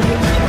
audio.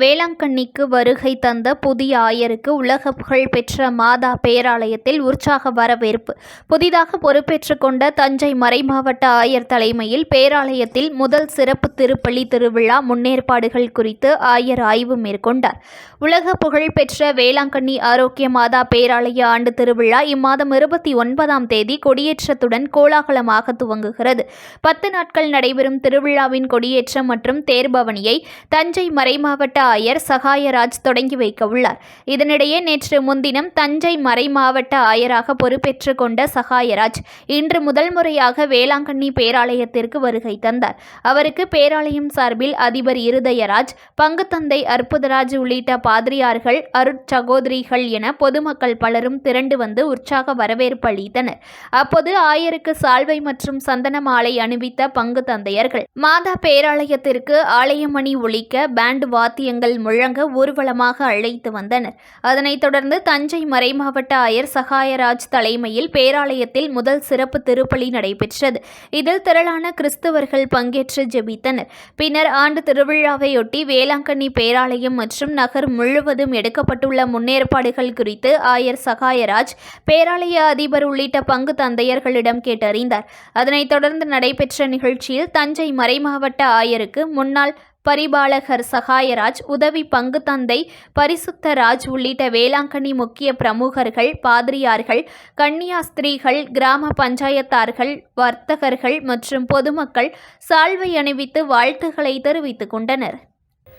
வேளாங்கண்ணிக்கு வருகை தந்த புதிய ஆயருக்கு உலக புகழ் பெற்ற மாதா பேராலயத்தில் உற்சாக வரவேற்பு. புதிதாக பொறுப்பேற்றுக் கொண்ட தஞ்சை மறைமாவட்ட ஆயர் தலைமையில் பேராலயத்தில் முதல் சிறப்பு திருப்பள்ளி திருவிழா முன்னேற்பாடுகள் குறித்து ஆயர் ஆய்வு மேற்கொண்டார். உலக புகழ் பெற்ற வேளாங்கண்ணி ஆரோக்கிய மாதா பேராலய ஆண்டு திருவிழா இம்மாதம் இருபத்தி ஒன்பதாம் தேதி கொடியேற்றத்துடன் கோலாகலமாக துவங்குகிறது. பத்து நாட்கள் நடைபெறும் திருவிழாவின் கொடியேற்றம் மற்றும் தேர்பவனியை தஞ்சை மறைமாவட்ட ஆயர் சகாயராஜ் தொடங்கி வைக்க உள்ளார். இதனிடையே நேற்று முன்தினம் தஞ்சை மறைமாவட்ட ஆயராக பொறுப்பேற்றுக் கொண்ட சகாயராஜ் இன்று முதல் முறையாக வேளாங்கண்ணி பேராலயத்திற்கு வருகை தந்தார். அவருக்கு பேராலயம் சார்பில் அதிபர் இருதயராஜ் பங்குத்தந்தை அற்புதராஜ் உள்ளிட்ட பாதிரியார்கள் அருட்சகோதரிகள் என பொதுமக்கள் பலரும் திரண்டு வந்து உற்சாக வரவேற்பு அளித்தனர். அப்போது ஆயருக்கு சால்வை மற்றும் சந்தன மாலை அணிவித்த பங்கு தந்தையர்கள் மாதா பேராலயத்திற்கு ஆலயமணி ஒழிக்க பேண்ட் வாத்திய வாத்தியங்கள் முழங்க ஊர்வலமாக அழைத்து வந்தனர். அதனைத் தொடர்ந்து தஞ்சை மறைமாவட்ட ஆயர் சகாயராஜ் தலைமையில் பேராலயத்தில் முதல் சிறப்பு திருப்பலி நடைபெற்றது. இதில் திரளான கிறிஸ்தவர்கள் பங்கேற்று ஜெபித்தனர். பின்னர் ஆண்டு திருவிழாவையொட்டி வேளாங்கண்ணி பேராலயம் மற்றும் நகர் முழுவதும் எடுக்கப்பட்டுள்ள முன்னேற்பாடுகள் குறித்து ஆயர் சகாயராஜ் பேராலய அதிபர் உள்ளிட்ட பங்கு தந்தையர்களிடம் கேட்டறிந்தார். அதனைத் தொடர்ந்து நடைபெற்ற நிகழ்ச்சியில் தஞ்சை மறைமாவட்ட ஆயருக்கு முன்னாள் பரிபாலகர் சகாயராஜ் உதவி பங்கு தந்தை பரிசுத்தராஜ் உள்ளிட்ட வேளாங்கண்ணி முக்கிய பிரமுகர்கள் பாதிரியார்கள் கன்னியாஸ்திரீகள் கிராம பஞ்சாயத்தார்கள் வர்த்தகர்கள் மற்றும் பொதுமக்கள் சால்வை அணிவித்து வாழ்த்துக்களை தெரிவித்துக் கொண்டனர்.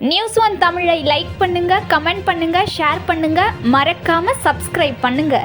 நியூஸ் ஒன் தமிழை லைக் பண்ணுங்க கமெண்ட் பண்ணுங்க ஷேர் பண்ணுங்க. மறக்காம சப்ஸ்கிரைப் பண்ணுங்க.